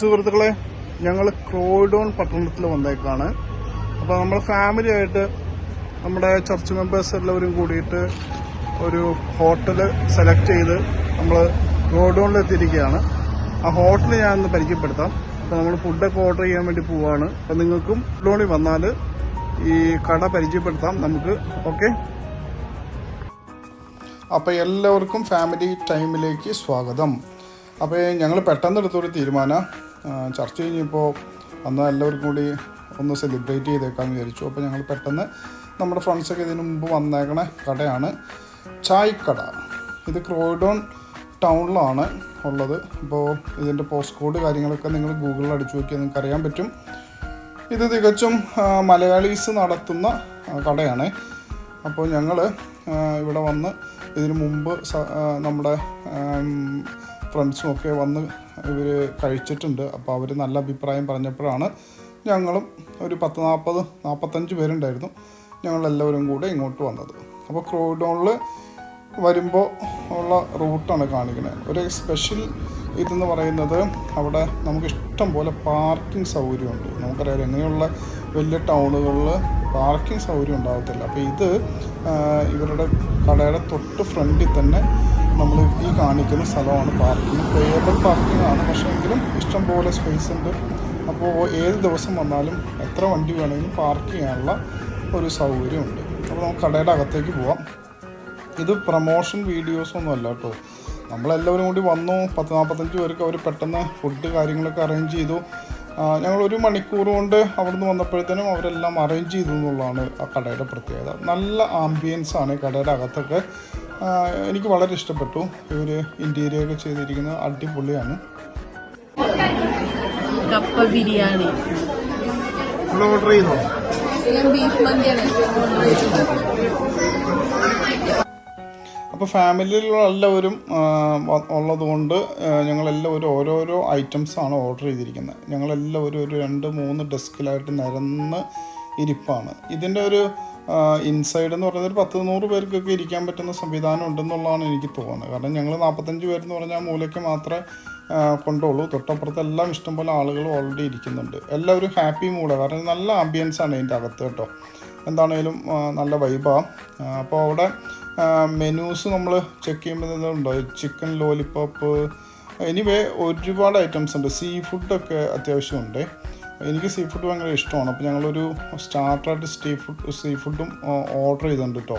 സുഹൃത്തുക്കളെ ഞങ്ങൾ ക്രോയിഡോൺ പട്ടണത്തിൽ വന്നേക്കാണ്. അപ്പോൾ നമ്മൾ ഫാമിലി ആയിട്ട് നമ്മുടെ ചർച്ച് മെമ്പേഴ്സ് എല്ലാവരും കൂടിയിട്ട് ഒരു ഹോട്ടൽ സെലക്ട് ചെയ്ത് നമ്മൾ ക്രോയിഡോണിൽ എത്തിയിരിക്കുകയാണ്. ആ ഹോട്ടൽ ഞാൻ ഒന്ന് പരിചയപ്പെടുത്താം. അപ്പോൾ നമ്മൾ ഫുഡൊക്കെ ഓർഡർ ചെയ്യാൻ വേണ്ടി പോവാണ്. അപ്പോൾ നിങ്ങൾക്കും ക്രോഡോണിൽ വന്നാൽ ഈ കട പരിചയപ്പെടുത്താം നമുക്ക്. ഓക്കെ അപ്പോൾ എല്ലാവർക്കും ഫാമിലി ടൈമിലേക്ക് സ്വാഗതം. അപ്പോൾ ഞങ്ങൾ പെട്ടെന്ന് എടുത്തൊരു തീരുമാനം. ചർച്ച കഴിഞ്ഞപ്പോൾ അന്ന് എല്ലാവർക്കും കൂടി ഒന്ന് സെലിബ്രേറ്റ് ചെയ്തേക്കാമെന്ന് വിചാരിച്ചു. അപ്പോൾ ഞങ്ങൾ പെട്ടെന്ന് നമ്മുടെ ഫ്രണ്ട്സൊക്കെ ഇതിനു മുമ്പ് വന്നേക്കണ കടയാണ് ചായക്കട. ഇത് ക്രോയിഡോൺ ടൗണിലാണ് ഉള്ളത്. അപ്പോൾ ഇതിന്റെ പോസ്റ്റ് കോഡ് കാര്യങ്ങളൊക്കെ നിങ്ങൾ ഗൂഗിളിൽ അടിച്ചു നോക്കിയാൽ നിങ്ങൾക്ക് അറിയാൻ പറ്റും. ഇത് തികച്ചും മലയാളീസ് നടത്തുന്ന കടയാണ്. അപ്പോൾ ഞങ്ങൾ ഇവിടെ വന്ന് ഇതിനു മുമ്പ് നമ്മുടെ ഫ്രണ്ട്സും ഒക്കെ വന്ന് ഇവർ കഴിച്ചിട്ടുണ്ട്. അപ്പോൾ അവർ നല്ല അഭിപ്രായം പറഞ്ഞപ്പോഴാണ് ഞങ്ങളും ഒരു പത്ത് നാൽപ്പത് നാൽപ്പത്തഞ്ച് പേരുണ്ടായിരുന്നു. ഞങ്ങളെല്ലാവരും കൂടെ ഇങ്ങോട്ട് വന്നത്. അപ്പോൾ ക്രോഡോണിൽ വരുമ്പോൾ ഉള്ള റൂട്ടാണ് കാണിക്കുന്നത് ഒരു സ്പെഷ്യൽ ഇതെന്ന് പറയുന്നത് അവിടെ നമുക്ക് ഇഷ്ടം പോലെ പാർക്കിംഗ് സൗകര്യമുണ്ട്. നമുക്കറിയാം എങ്ങനെയുള്ള വലിയ ടൗണുകളിൽ പാർക്കിംഗ് സൗകര്യം ഉണ്ടാകത്തില്ല അപ്പോൾ ഇത് ഇവരുടെ കടയുടെ തൊട്ട് ഫ്രണ്ടിൽ തന്നെ നമ്മൾ ഈ കാണിക്കുന്ന സ്ഥലമാണ് പാർക്കിംഗ് പേബിൾ പാർക്കിംഗ് ആണ്. പക്ഷേ എങ്കിലും ഇഷ്ടംപോലെ സ്പേസ് ഉണ്ട്. അപ്പോൾ ഏത് ദിവസം വന്നാലും എത്ര വണ്ടി വേണമെങ്കിലും പാർക്ക് ചെയ്യാനുള്ള ഒരു സൗകര്യമുണ്ട്. അപ്പോൾ നമുക്ക് കടയുടെ അകത്തേക്ക് പോവാം. ഇത് പ്രൊമോഷൻ വീഡിയോസ് ഒന്നും അല്ല കേട്ടോ. നമ്മളെല്ലാവരും കൂടി വന്നു. പത്ത് നാൽപ്പത്തഞ്ച് പേർക്ക് അവർ പെട്ടെന്ന് ഫുഡ് കാര്യങ്ങളൊക്കെ അറേഞ്ച് ചെയ്തു. ഞങ്ങൾ ഒരു മണിക്കൂർ കൊണ്ട് അവിടുന്ന് വന്നപ്പോഴത്തേനും അവരെല്ലാം അറേഞ്ച് ചെയ്തു എന്നുള്ളതാണ് ആ കടയുടെ പ്രത്യേകത. നല്ല ആംബിയൻസ് ആണ് കടയുടെ അകത്തൊക്കെ. എനിക്ക് വളരെ ഇഷ്ടപ്പെട്ടു. ഇവർ ഇന്റീരിയർ ഒക്കെ ചെയ്തിരിക്കുന്നത് അടിപൊളിയാണ്. കപ്പ ബിരിയാണി. ഓർഡർ ചെയ്തോ ബീഫ് മന്തിയാണ്. അപ്പോൾ ഫാമിലിയിലുള്ള എല്ലാവരും ഉള്ളതുകൊണ്ട് ഞങ്ങളെല്ലാവരും ഓരോരോ ഐറ്റംസ് ആണ് ഓർഡർ ചെയ്തിരിക്കുന്നത്. ഞങ്ങളെല്ലാവരും ഒരു രണ്ട് മൂന്ന് ഡെസ്കിലായിട്ട് നിരന്ന് ഇരിപ്പാണ്. ഇതിന്റെ ഒരു ഇൻസൈഡ് എന്ന് പറയുന്നത് ഒരു പത്ത് നൂറ് പേർക്കൊക്കെ ഇരിക്കാൻ പറ്റുന്ന സംവിധാനം ഉണ്ടെന്നുള്ളതാണ് എനിക്ക് തോന്നുന്നത്. കാരണം ഞങ്ങൾ നാൽപ്പത്തഞ്ച് പേരെന്ന് പറഞ്ഞാൽ മൂലയ്ക്ക് മാത്രമേ കൊണ്ടുള്ളൂ. തൊട്ടപ്പുറത്തെല്ലാം ഇഷ്ടംപോലെ ആളുകൾ ഓൾറെഡി ഇരിക്കുന്നുണ്ട്. എല്ലാവരും ഹാപ്പി മൂഡാണ് കാരണം നല്ല ആംബിയൻസ് ആണ് ഇതിന്റെ അകത്ത് കേട്ടോ. എന്താണേലും നല്ല വൈബാണ് അപ്പോൾ അവിടെ മെനൂസ് നമ്മൾ ചെക്ക് ചെയ്യുമ്പോൾ ചിക്കൻ ലോലിപ്പോപ്പ് എനിവേ ഒരുപാട് ഐറ്റംസ് ഉണ്ട്. സീ ഫുഡൊക്കെ അത്യാവശ്യമുണ്ട്. എനിക്ക് സീ ഫുഡ് ഭയങ്കര ഇഷ്ടമാണ്. അപ്പോൾ ഞങ്ങളൊരു സ്റ്റാർട്ടറായിട്ട് സ്റ്റീ ഫുഡ് സീ ഫുഡും ഓർഡർ ചെയ്തിട്ടുണ്ട് കേട്ടോ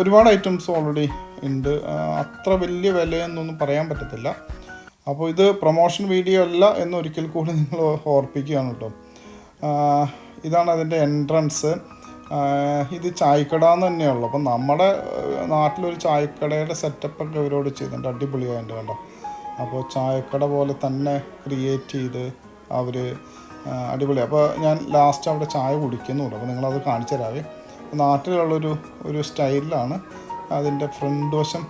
ഒരുപാട് ഐറ്റംസ് ഓൾറെഡി ഉണ്ട്. അത്ര വലിയ വിലയെന്നൊന്നും പറയാൻ പറ്റത്തില്ല. അപ്പോൾ ഇത് പ്രൊമോഷൻ വീഡിയോ അല്ല എന്ന് ഒരിക്കൽ കൂടി നിങ്ങൾ ഓർപ്പിക്കുകയാണ് കേട്ടോ ഇതാണ് അതിന്റെ എൻട്രൻസ് ഇത് ചായക്കട എന്ന് തന്നെയുള്ളു. അപ്പം നമ്മുടെ നാട്ടിലൊരു ചായക്കടയുടെ സെറ്റപ്പൊക്കെ ഇവരോട് ചെയ്തിട്ടുണ്ട്. അടിപൊളിയായിട്ട് കണ്ടോ. അപ്പോൾ ചായക്കട പോലെ തന്നെ ക്രിയേറ്റ് ചെയ്ത് അവർ അടിപൊളി. അപ്പോൾ ഞാൻ ലാസ്റ്റ് അവിടെ ചായ കുടിക്കുന്നുണ്ട് അപ്പോൾ നിങ്ങളത് കാണിച്ചു തരാവേ. നാട്ടിലുള്ളൊരു ഒരു സ്റ്റൈലിലാണ് അതിന്റെ ഫ്രണ്ട് വശം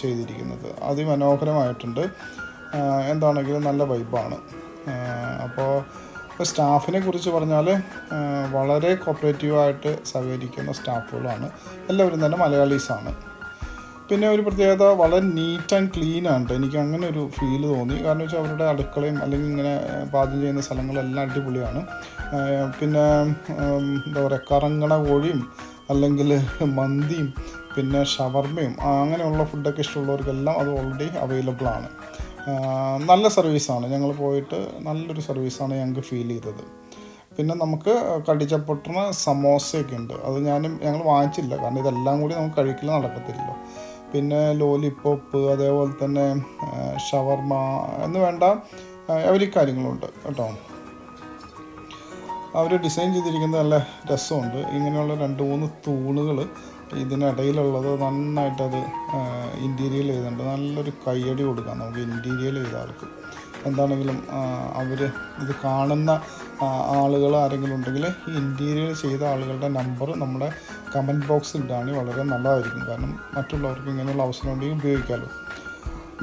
ചെയ്തിരിക്കുന്നത്. അതിമനോഹരമായിട്ടുണ്ട്. എന്താണെങ്കിലും നല്ല വൈബാണ് അപ്പോൾ ഇപ്പോൾ സ്റ്റാഫിനെ കുറിച്ച് പറഞ്ഞാൽ വളരെ കോപ്പറേറ്റീവായിട്ട് സഹകരിക്കുന്ന സ്റ്റാഫുകളാണ് എല്ലാവരും തന്നെ മലയാളീസാണ്. പിന്നെ ഒരു പ്രത്യേകത വളരെ നീറ്റ് ആൻഡ് ക്ലീൻ ആണ് എനിക്ക് അങ്ങനെ ഒരു ഫീൽ തോന്നി. കാരണം വെച്ചാൽ അവരുടെ അടുക്കളയും അല്ലെങ്കിൽ ഇങ്ങനെ പാചകം ചെയ്യുന്ന സ്ഥലങ്ങളെല്ലാം അടിപൊളിയാണ്. പിന്നെ എന്താ പറയുക കറങ്ങണ കോഴിയും അല്ലെങ്കിൽ മന്തിയും പിന്നെ ഷവർമയും അങ്ങനെയുള്ള ഫുഡൊക്കെ ഇഷ്ടമുള്ളവർക്കെല്ലാം അത് ഓൾറെഡി അവൈലബിൾ ആണ്. നല്ല സർവീസാണ് ഞങ്ങൾ പോയിട്ട് നല്ലൊരു സർവീസാണ് ഞങ്ങൾക്ക് ഫീൽ ചെയ്തത്. പിന്നെ നമുക്ക് കടിച്ചപ്പൊട്ടണ സമോസയൊക്കെ ഉണ്ട്. അത് ഞാനും ഞങ്ങൾ വാങ്ങിച്ചില്ല. കാരണം ഇതെല്ലാം കൂടി നമുക്ക് കഴിക്കൽ നടക്കത്തില്ലല്ലോ. പിന്നെ ലോലിപ്പോപ്പ് അതേപോലെ തന്നെ ഷവർമ എന്ന് വേണ്ട എവരി കാര്യങ്ങളുണ്ട് കേട്ടോ. അവർ ഡിസൈൻ ചെയ്തിരിക്കുന്നത് നല്ല രസമുണ്ട്. ഇങ്ങനെയുള്ള രണ്ട് മൂന്ന് തൂണുകൾ ഇതിനിടയിലുള്ളത് നന്നായിട്ടത് ഇന്റീരിയൽ ചെയ്തിട്ടുണ്ട്. നല്ലൊരു കയ്യടി കൊടുക്കാം നമുക്ക് ഇന്റീരിയൽ ചെയ്ത ആൾക്ക്. എന്താണെങ്കിലും അവർ ഇത് കാണുന്ന ആളുകൾ ആരെങ്കിലും ഉണ്ടെങ്കിൽ ഈ ഇന്റീരിയർ ചെയ്ത ആളുകളുടെ നമ്പർ നമ്മുടെ കമന്റ് ബോക്സിൽ ഇടുകയാണെങ്കിൽ വളരെ നല്ലതായിരിക്കും. കാരണം മറ്റുള്ളവർക്ക് ഇങ്ങനെയുള്ള അവസരം ഉണ്ടെങ്കിൽ ഉപയോഗിക്കാമല്ലോ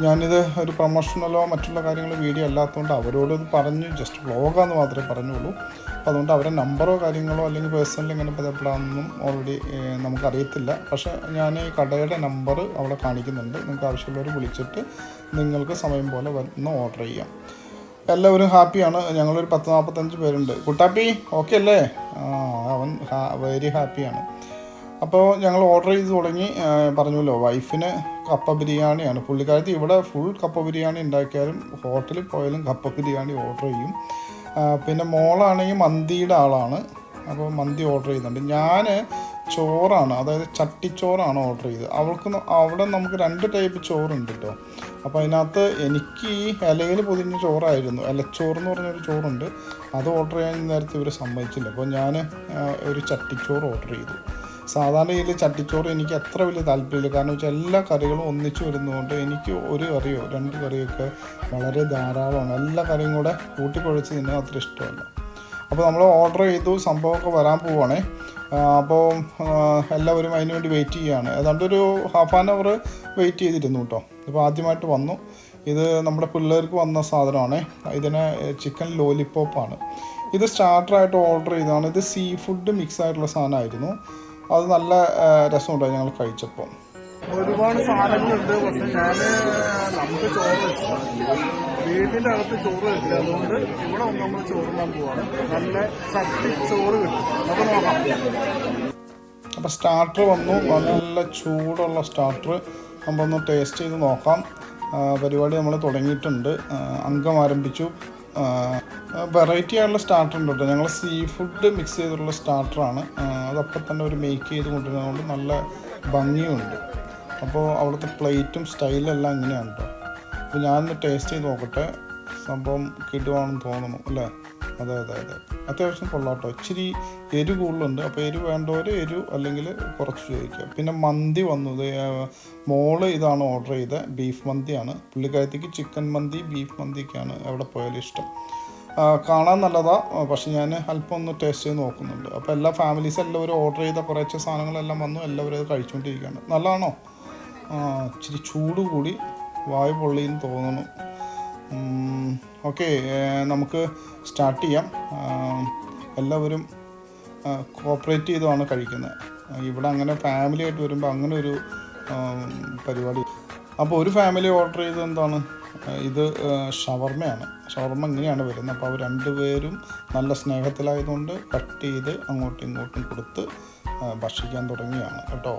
ഞാനിത് ഒരു പ്രൊമോഷണലോ മറ്റുള്ള കാര്യങ്ങളോ വീഡിയോ അല്ലാത്തതുകൊണ്ട് അവരോട് പറഞ്ഞു ജസ്റ്റ് വ്ളോഗാന്ന് മാത്രമേ പറഞ്ഞുള്ളൂ. അപ്പോൾ അതുകൊണ്ട് അവരുടെ നമ്പറോ കാര്യങ്ങളോ അല്ലെങ്കിൽ പേഴ്സണലി എങ്ങനെ ബന്ധപ്പെടാമെന്നും ഓൾറെഡി നമുക്കറിയത്തില്ല. പക്ഷേ ഞാൻ ഈ കടയുടെ നമ്പർ അവിടെ കാണിക്കുന്നുണ്ട്. നിങ്ങൾക്ക് ആവശ്യമുള്ളവർ വിളിച്ചിട്ട് നിങ്ങൾക്ക് സമയം പോലെ വന്ന് ഓർഡർ ചെയ്യാം. എല്ലാവരും ഹാപ്പിയാണ്. ഞങ്ങളൊരു പത്ത് നാൽപ്പത്തഞ്ച് പേരുണ്ട്. കുട്ടാപ്പി ഓക്കെ അല്ലേ? ആ അവൻ വെരി ഹാപ്പിയാണ് അപ്പോൾ ഞങ്ങൾ ഓർഡർ ചെയ്ത് തുടങ്ങി. പറഞ്ഞല്ലോ വൈഫിന് കപ്പ ബിരിയാണിയാണ്. പുള്ളിക്കാരത്തി ഇവിടെ ഫുൾ കപ്പ ബിരിയാണി ഉണ്ടാക്കിയാലും ഹോട്ടലിൽ പോയാലും കപ്പ ബിരിയാണി ഓർഡർ ചെയ്യും. പിന്നെ മോളാണെങ്കിൽ മന്തിയുടെ ആളാണ്. അപ്പോൾ മന്തി ഓർഡർ ചെയ്യുന്നുണ്ട്. ഞാൻ ചോറാണ് അതായത് ചട്ടിച്ചോറാണ് ഓർഡർ ചെയ്തത്. അവൾക്ക് അവിടെ നമുക്ക് രണ്ട് ടൈപ്പ് ചോറുണ്ട് കേട്ടോ അപ്പോൾ അതിനകത്ത് എനിക്ക് ഈ ഇലയിൽ പൊതിഞ്ഞ ചോറായിരുന്നു. ഇലച്ചോറെന്ന് പറഞ്ഞൊരു ചോറുണ്ട്. അത് ഓർഡർ ചെയ്യാൻ നേരത്തെ ഇവർ സമ്മതിച്ചില്ല. അപ്പോൾ ഞാൻ ഒരു ചട്ടിച്ചോറ് ഓർഡർ ചെയ്തു. സാധാരണ ഇതിൽ ചട്ടിച്ചോറ് എനിക്ക് അത്ര വലിയ താല്പര്യമില്ല. കാരണം വെച്ചാൽ എല്ലാ കറികളും ഒന്നിച്ചു വരുന്നതുകൊണ്ട് എനിക്ക് ഒരു കറിയോ രണ്ട് കറിയൊക്കെ വളരെ ധാരാളമാണ്. എല്ലാ കറിയും കൂടെ കൂട്ടിക്കുഴച്ച് തിന്നാൻ അത്ര ഇഷ്ടമല്ല. അപ്പോൾ നമ്മൾ ഓർഡർ ചെയ്തു സംഭവമൊക്കെ വരാൻ പോവുകയാണേ അപ്പോൾ എല്ലാവരും അതിന് വേണ്ടി വെയിറ്റ് ചെയ്യുകയാണ്. ഏതാണ്ട് ഒരു ഹാഫ് ആൻ അവർ വെയിറ്റ് ചെയ്തിരുന്നു കേട്ടോ ഇപ്പോൾ ആദ്യമായിട്ട് വന്നു. ഇത് നമ്മുടെ പിള്ളേർക്ക് വന്ന സാധനമാണ്. ഇതിന് ചിക്കൻ ലോലിപ്പോപ്പാണ് ഇത് സ്റ്റാർട്ടറായിട്ട് ഓർഡർ ചെയ്തതാണ്. ഇത് സീ ഫുഡ് മിക്സ് ആയിട്ടുള്ള സാധനമായിരുന്നു. അത് നല്ല രസമുണ്ടായി ഞങ്ങൾ കഴിച്ചപ്പോൾ. ഒരുപാട് സാധനങ്ങളുണ്ട്. പക്ഷെ ഞാൻ നമുക്ക് ചോറ് വീട്ടിന്റെ അകത്ത് ചോറ് കിട്ടില്ല അതുകൊണ്ട് ഇവിടെ ഒന്ന് നമ്മൾ ചോറുണ്ടാൻ പോവാണ്. നല്ല ശക്തി ചോറ് കിട്ടും. നമുക്ക് നോക്കാം. അപ്പോൾ സ്റ്റാർട്ടർ വന്നു. നല്ല ചൂടുള്ള സ്റ്റാർട്ടർ. നമ്മളൊന്ന് ടേസ്റ്റ് ചെയ്ത് നോക്കാം. പരിപാടി നമ്മൾ തുടങ്ങിയിട്ടുണ്ട്. അംഗം ആരംഭിച്ചു. വെറൈറ്റി ആയിട്ടുള്ള സ്റ്റാർട്ടർ ഉണ്ട് കേട്ടോ ഞങ്ങൾ സീ ഫുഡ് മിക്സ് ചെയ്തിട്ടുള്ള സ്റ്റാർട്ടറാണ് അതപ്പം തന്നെ ഒരു മേക്ക് ചെയ്ത് കൊണ്ടുവരുന്നതുകൊണ്ട് നല്ല ഭംഗിയുണ്ട് അപ്പോൾ അവിടുത്തെ പ്ലേറ്റും സ്റ്റൈലും എല്ലാം ഇങ്ങനെയാണ് കേട്ടോ അപ്പോൾ ഞാനൊന്ന് ടേസ്റ്റ് ചെയ്ത് നോക്കട്ടെ. സംഭവം കിട്ടുവാണെന്ന് തോന്നുന്നു അല്ലേ? അതെ അതെ അതെ. അത്യാവശ്യം കൊള്ളാട്ടോ. ഇച്ചിരി എരി കൂടുതലുണ്ട്. അപ്പോൾ എരിവ് വേണ്ടവർ എരു അല്ലെങ്കിൽ കുറച്ച് ചോദിക്കുക പിന്നെ മന്തി വന്നത് മോൾ ഇതാണ് ഓർഡർ ചെയ്തത് ബീഫ് മന്തിയാണ്. പുള്ളിക്കാരത്തേക്ക് ചിക്കൻ മന്തി ബീഫ് മന്തിയൊക്കെയാണ് എവിടെ പോയാലും ഇഷ്ടം. കാണാൻ നല്ലതാ. പക്ഷെ ഞാൻ അല്പം ഒന്ന് ടേസ്റ്റ് ചെയ്ത് നോക്കുന്നുണ്ട്. അപ്പോൾ എല്ലാ ഫാമിലീസ് എല്ലാവരും ഓർഡർ ചെയ്ത കുറച്ച് സാധനങ്ങളെല്ലാം വന്നു. എല്ലാവരും അത് കഴിച്ചുകൊണ്ടിരിക്കുകയാണ്. നല്ലതാണോ? ഇച്ചിരി ചൂട് കൂടി. വായു പൊള്ളിയെന്ന് തോന്നുന്നു. ഓക്കെ നമുക്ക് സ്റ്റാർട്ട് ചെയ്യാം. എല്ലാവരും കോപ്പറേറ്റ് ചെയ്തുമാണ് കഴിക്കുന്നത്. ഇവിടെ അങ്ങനെ ഫാമിലി ആയിട്ട് വരുമ്പോൾ അങ്ങനെ ഒരു പരിപാടി. അപ്പോൾ ഒരു ഫാമിലി ഓർഡർ ചെയ്തത് എന്താണ്? ഇത് ഷവർമ്മയാണ്. ഷവർമ്മ ഇങ്ങനെയാണ് വരുന്നത്. അപ്പോൾ അവർ രണ്ടുപേരും നല്ല സ്നേഹത്തിലായതുകൊണ്ട് കട്ട് ചെയ്ത് അങ്ങോട്ടും ഇങ്ങോട്ടും കൊടുത്ത് ഭക്ഷിക്കാൻ തുടങ്ങിയാണ് കേട്ടോ.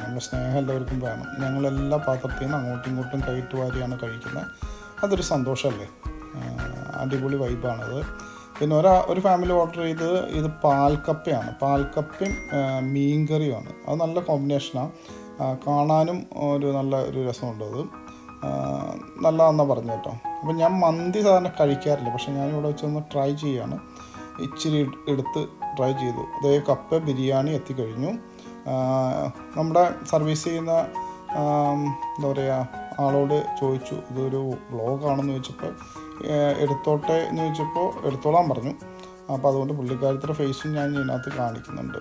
നമ്മൾ സ്നേഹം എല്ലാവർക്കും വേണം. ഞങ്ങളെല്ലാ പാത്രത്തിൽ നിന്ന് അങ്ങോട്ടും ഇങ്ങോട്ടും കൈയിട്ട് വാരിയാണ് കഴിക്കുന്നത്. അതൊരു സന്തോഷമല്ലേ? അടിപൊളി വൈബാണത്. പിന്നെ ഒരാ ഒരു ഫാമിലി ഓർഡർ ചെയ്തത് ഇത് പാൽക്കപ്പയാണ്. പാൽക്കപ്പയും മീൻ മീൻകറിയുമാണ്. അത് നല്ല കോമ്പിനേഷനാണ് കാണാനും ഒരു നല്ല ഒരു രസമുണ്ട് അത്. നല്ലതാണെന്നാണ് പറഞ്ഞു കേട്ടോ. അപ്പം ഞാൻ മന്തി സാധാരണ കഴിക്കാറില്ല. പക്ഷെ ഞാനിവിടെ വെച്ചൊന്ന് ട്രൈ ചെയ്യാണ്. ഇച്ചിരി എടു- എടുത്ത് ട്രൈ ചെയ്തു. അതേ കപ്പ ബിരിയാണി എത്തിക്കഴിഞ്ഞു. നമ്മുടെ സർവീസ് ചെയ്യുന്ന എന്താ പറയുക ആളോട് ചോദിച്ചു ഇതൊരു വ്ളോഗാണെന്ന് ചോദിച്ചപ്പോൾ എടുത്തോട്ടെ എന്ന് ചോദിച്ചപ്പോൾ എടുത്തോളാൻ പറഞ്ഞു. അപ്പോൾ അതുകൊണ്ട് പുള്ളിക്കാരത്തിന്റെ ഫേസും ഞാൻ ഇതിനകത്ത് കാണിക്കുന്നുണ്ട്.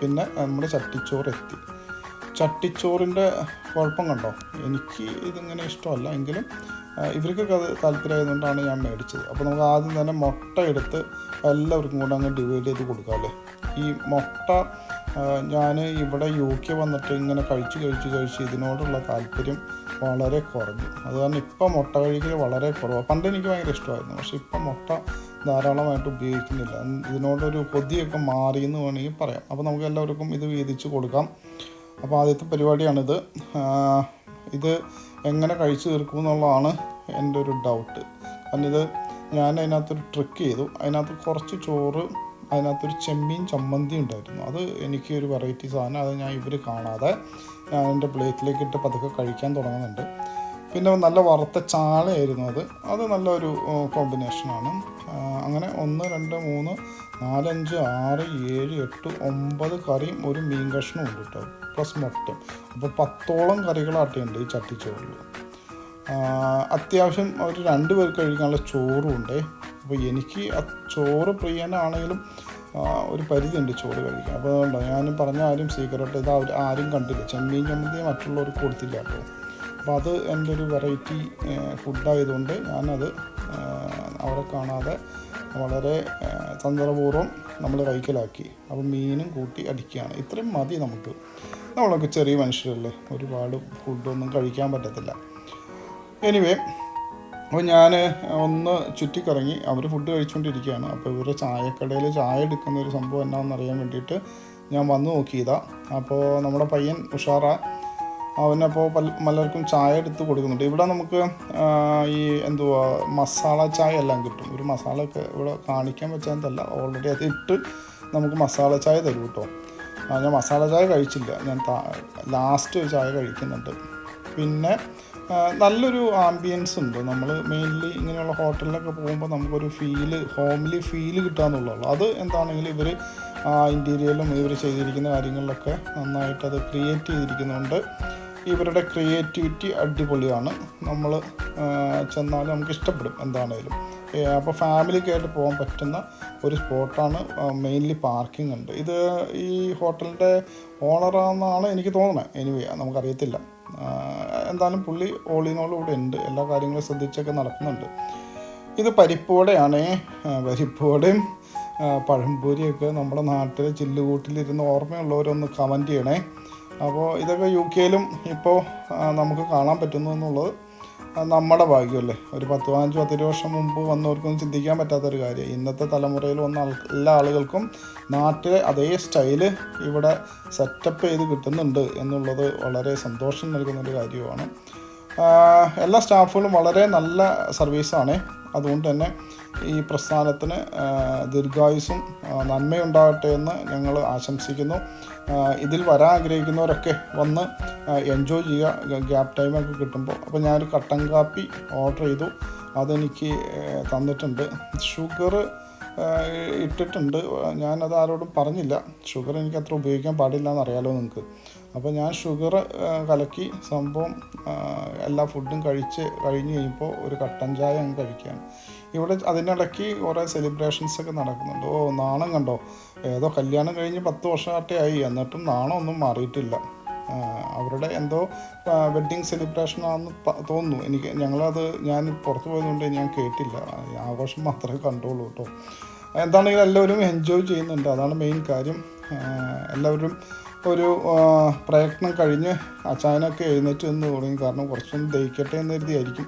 പിന്നെ നമ്മുടെ ചട്ടിച്ചോറ് എത്തി. ചട്ടിച്ചോറിന്റെ കുഴപ്പം കണ്ടോ? എനിക്ക് ഇതിങ്ങനെ ഇഷ്ടമല്ല. എങ്കിലും ഇവർക്കൊക്കെ അത് താല്പര്യമായതുകൊണ്ടാണ് ഞാൻ മേടിച്ചത്. അപ്പോൾ നമുക്ക് ആദ്യം തന്നെ മുട്ട എടുത്ത് എല്ലാവർക്കും കൂടെ അങ്ങ് ഡിവൈഡ് ചെയ്ത് കൊടുക്കാം അല്ലേ? ഈ മുട്ട ഞാൻ ഇവിടെ യു കെ വന്നിട്ട് ഇങ്ങനെ കഴിച്ച് കഴിച്ച് കഴിച്ച് ഇതിനോടുള്ള താല്പര്യം വളരെ കുറഞ്ഞു. അത് കാരണം ഇപ്പം മുട്ട കഴിക്കൽ വളരെ കുറവാണ് പണ്ട് എനിക്ക് ഭയങ്കര ഇഷ്ടമായിരുന്നു. പക്ഷെ ഇപ്പം മുട്ട ധാരാളമായിട്ട് ഉപയോഗിക്കുന്നില്ല. ഇതിനോടൊരു കൊതിയൊക്കെ മാറി എന്ന് വേണമെങ്കിൽ പറയാം. അപ്പോൾ നമുക്ക് എല്ലാവർക്കും ഇത് വീതിച്ച് കൊടുക്കാം. അപ്പോൾ ആദ്യത്തെ പരിപാടിയാണിത്. ഇത് എങ്ങനെ കഴിച്ചു തീർക്കും എന്നുള്ളതാണ് എന്റെ ഒരു ഡൗട്ട് കാരണം ഇത് ഞാൻ അതിനകത്തൊരു ട്രിക്ക് ചെയ്തു. അതിനകത്ത് കുറച്ച് ചോറ് അതിനകത്തൊരു ചെമ്മീൻ ചമ്മന്തി ഉണ്ടായിരുന്നു. അത് എനിക്ക് ഒരു വെറൈറ്റി സാധനം അത് ഞാൻ ഇവർ കാണാതെ ഞാൻ എന്റെ പ്ലേറ്റിലേക്ക് ഇട്ട് പതുക്കെ കഴിക്കാൻ തുടങ്ങുന്നുണ്ട്. പിന്നെ നല്ല വറുത്ത ചാളയായിരുന്നു അത്. അത് നല്ലൊരു കോമ്പിനേഷനാണ് അങ്ങനെ ഒന്ന് രണ്ട് മൂന്ന് നാലഞ്ച് ആറ് ഏഴ് എട്ട് ഒമ്പത് കറിയും ഒരു മീൻ കഷ്ണവും ഉണ്ട് കേട്ടോ. പ്ലസ് മൊത്തം അപ്പോൾ പത്തോളം കറികളാട്ടുണ്ട് ഈ ചട്ടിച്ചോറിൽ അത്യാവശ്യം അവർ രണ്ട് പേർക്ക് കഴിക്കാനുള്ള ചോറും ഉണ്ട്. അപ്പോൾ എനിക്ക് ആ ചോറ് പ്രിയനാണെങ്കിലും ഒരു പരിധിയുണ്ട് ചോറ് കഴിക്കാൻ. അപ്പോൾ അതുകൊണ്ടോ ഞാൻ പറഞ്ഞ ആരും സീക്രട്ട് ഇത് അവർ ആരും കണ്ടില്ല. ചെമ്മീൻ ചമ്മന്തി മറ്റുള്ളവർക്ക് കൊടുത്തില്ല അപ്പോൾ അപ്പോൾ അത് എന്റെ ഒരു വെറൈറ്റി ഫുഡായതുകൊണ്ട് ഞാനത് അവരെ കാണാതെ വളരെ തന്ത്രപൂർവം നമ്മൾ കൈക്കലാക്കി അപ്പോൾ മീനും കൂട്ടി അടിക്കുകയാണ്. ഇത്രയും മതി നമുക്ക്. നമ്മളൊക്കെ ചെറിയ മനുഷ്യരല്ലേ. ഒരുപാട് ഫുഡൊന്നും കഴിക്കാൻ പറ്റത്തില്ല. എനിവേ അപ്പോൾ ഞാൻ ഒന്ന് ചുറ്റിക്കറങ്ങി അവർ ഫുഡ് കഴിച്ചുകൊണ്ടിരിക്കുകയാണ് അപ്പോൾ ഇവരുടെ ചായക്കടയിൽ ചായ എടുക്കുന്ന ഒരു സംഭവം എന്നാണെന്ന് അറിയാൻ വേണ്ടിയിട്ട് ഞാൻ വന്ന് നോക്കിയതാണ് അപ്പോൾ നമ്മുടെ പയ്യൻ ഉഷാറ. അവനപ്പോൾ പല പലർക്കും ചായ എടുത്ത് കൊടുക്കുന്നുണ്ട്. ഇവിടെ നമുക്ക് ഈ എന്തുവാ മസാല ചായ എല്ലാം കിട്ടും. ഒരു മസാല ഒക്കെ ഇവിടെ കാണിക്കാൻ പറ്റാത്തല്ല ഓൾറെഡി അത് ഇട്ട് നമുക്ക് മസാല ചായ തരും കേട്ടോ. ഞാൻ മസാല ചായ കഴിച്ചില്ല. ഞാൻ ലാസ്റ്റ് ഒരു ചായ കഴിക്കുന്നുണ്ട്. പിന്നെ നല്ലൊരു ആംബിയൻസ് ഉണ്ട്. നമ്മൾ മെയിൻലി ഇങ്ങനെയുള്ള ഹോട്ടലിലൊക്കെ പോകുമ്പോൾ നമുക്കൊരു ഫീൽ ഹോംലി ഫീൽ കിട്ടാന്നുള്ളൂ അത് എന്താണെങ്കിലും ഇവർ ഇന്റീരിയലും ഇവർ ചെയ്തിരിക്കുന്ന കാര്യങ്ങളിലൊക്കെ നന്നായിട്ട് അത് ക്രിയേറ്റ് ചെയ്തിരിക്കുന്നുണ്ട്. ഇവരുടെ ക്രിയേറ്റിവിറ്റി അടിപൊളിയാണ്. നമ്മൾ ചെന്നാൽ നമുക്ക് ഇഷ്ടപ്പെടും എന്താണേലും. അപ്പോൾ ഫാമിലിക്കായിട്ട് പോകാൻ പറ്റുന്ന ഒരു സ്പോട്ടാണ് മെയിൻലി പാർക്കിംഗ് ഉണ്ട്. ഇത് ഈ ഹോട്ടലിന്റെ ഓണറാണെന്നാണ് എനിക്ക് തോന്നുന്നത് എനിവേ നമുക്കറിയത്തില്ല. എന്തായാലും പുള്ളി ഓളിനോളും ഇവിടെ ഉണ്ട്. എല്ലാ കാര്യങ്ങളും ശ്രദ്ധിച്ചൊക്കെ നടക്കുന്നുണ്ട്. ഇത് പരിപ്പോടെയാണ് പരിപ്പോടെയും പഴംപൊരിയൊക്കെ നമ്മുടെ നാട്ടിലെ ചില്ലുകൂട്ടിലിരുന്ന് ഓർമ്മയുള്ളവരൊന്ന് കമന്റ് ചെയ്യണേ. അപ്പോൾ ഇതൊക്കെ യു കെയിലും ഇപ്പോൾ നമുക്ക് കാണാൻ പറ്റുന്നു എന്നുള്ളത് നമ്മുടെ ഭാഗ്യമല്ലേ? ഒരു പത്ത് പതിനഞ്ച് പത്തിരുപത് വർഷം മുമ്പ് വന്നവർക്കൊന്നും ചിന്തിക്കാൻ പറ്റാത്തൊരു കാര്യം ഇന്നത്തെ തലമുറയിൽ വന്ന എല്ലാ ആളുകൾക്കും നാട്ടിലെ അതേ സ്റ്റൈൽ ഇവിടെ സെറ്റപ്പ് ചെയ്ത് കിട്ടുന്നുണ്ട് എന്നുള്ളത് വളരെ സന്തോഷം നൽകുന്നൊരു കാര്യമാണ്. എല്ലാ സ്റ്റാഫുകളും വളരെ നല്ല സർവീസാണ് അതുകൊണ്ട് തന്നെ ഈ പ്രസ്ഥാനത്തിന് ദീർഘായുസും നന്മയുണ്ടാകട്ടെ എന്ന് ഞങ്ങൾ ആശംസിക്കുന്നു. ഇതിൽ വരാൻ ആഗ്രഹിക്കുന്നവരൊക്കെ വന്ന് എൻജോയ് ചെയ്യുക. ഗ്യാപ് ടൈമൊക്കെ കിട്ടുമ്പോൾ. അപ്പോൾ ഞാനൊരു കട്ടൻ കാപ്പി ഓർഡർ ചെയ്തു. അതെനിക്ക് തന്നിട്ടുണ്ട്. ഷുഗർ ഇട്ടിട്ടുണ്ട്. ഞാനത് ആരോടും പറഞ്ഞില്ല. ഷുഗർ എനിക്ക് അത്ര ഉപയോഗിക്കാൻ പാടില്ല എന്നറിയാലോ നിങ്ങൾക്ക്. അപ്പോൾ ഞാൻ ഷുഗർ കലക്കി സംഭവം എല്ലാ ഫുഡും കഴിച്ച് കഴിഞ്ഞ് കഴിയുമ്പോൾ ഒരു കട്ടൻ ചായ അങ്ങ് കഴിക്കുകയാണ്. ഇവിടെ അതിനിടയ്ക്ക് കുറേ സെലിബ്രേഷൻസ് ഒക്കെ നടക്കുന്നുണ്ട്. ഓ നാണം കണ്ടോ? ഏതോ കല്യാണം കഴിഞ്ഞ് പത്ത് വർഷമായിട്ടേ ആയി. എന്നിട്ടും നാണമൊന്നും മാറിയിട്ടില്ല. അവരുടെ എന്തോ വെഡ്ഡിങ് സെലിബ്രേഷൻ ആണെന്ന് തോന്നുന്നു. എനിക്ക് ഞങ്ങളത് ഞാൻ പുറത്ത് പോയതുകൊണ്ട് ഞാൻ കേട്ടില്ല. ആഘോഷം മാത്രമേ കണ്ടുള്ളൂ കേട്ടോ. എന്താണെങ്കിലും എല്ലാവരും എൻജോയ് ചെയ്യുന്നുണ്ട്. അതാണ് മെയിൻ കാര്യം. എല്ലാവരും ഒരു പ്രയത്നം കഴിഞ്ഞ് അച്ചായനൊക്കെ എഴുന്നേറ്റ് നിന്ന് തുടങ്ങി. കാരണം കുറച്ചൊന്ന് ദഹിക്കട്ടെ എന്ന് കരുതിയായിരിക്കും.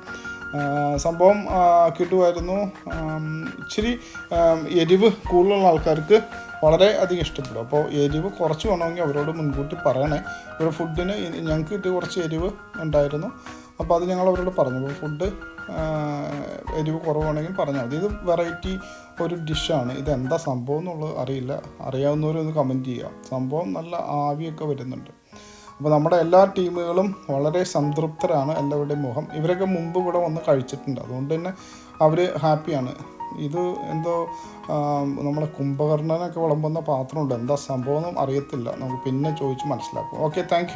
സംഭവം കിട്ടുമായിരുന്നു. ഇച്ചിരി എരിവ് കൂടുതലുള്ള ആൾക്കാർക്ക് വളരെ അധികം ഇഷ്ടപ്പെടും. അപ്പോൾ എരിവ് കുറച്ച് വേണമെങ്കിൽ അവരോട് മുൻകൂട്ടി പറയണേ. ഇവിടെ ഫുഡിന് ഞങ്ങൾക്ക് കിട്ടിയ കുറച്ച് എരിവ് ഉണ്ടായിരുന്നു. അപ്പോൾ അത് ഞങ്ങൾ അവരോട് പറഞ്ഞു. അപ്പോൾ ഫുഡ് എരിവ് കുറവാണെങ്കിൽ പറഞ്ഞാൽ മതി. ഇത് വെറൈറ്റി ഒരു ഡിഷാണ് ഇത് എന്താ സംഭവം എന്നുള്ളത് അറിയില്ല. അറിയാവുന്നവരൊന്ന് കമന്റ് ചെയ്യുക. സംഭവം നല്ല ആവിയൊക്കെ വരുന്നുണ്ട്. അപ്പോൾ നമ്മുടെ എല്ലാ ടീമുകളും വളരെ സംതൃപ്തരാണ് എല്ലാവരുടെയും മുഖം. ഇവരൊക്കെ മുമ്പ് ഇവിടെ വന്ന് കഴിച്ചിട്ടുണ്ട്. അതുകൊണ്ട് തന്നെ അവർ ഹാപ്പിയാണ് ഇത് എന്തോ നമ്മുടെ കുംഭകർണനൊക്കെ വിളമ്പുന്ന പാത്രമുണ്ട്. എന്താ സംഭവം അറിയത്തില്ല. നമുക്ക് പിന്നെ ചോദിച്ച് മനസ്സിലാക്കും. Okay thank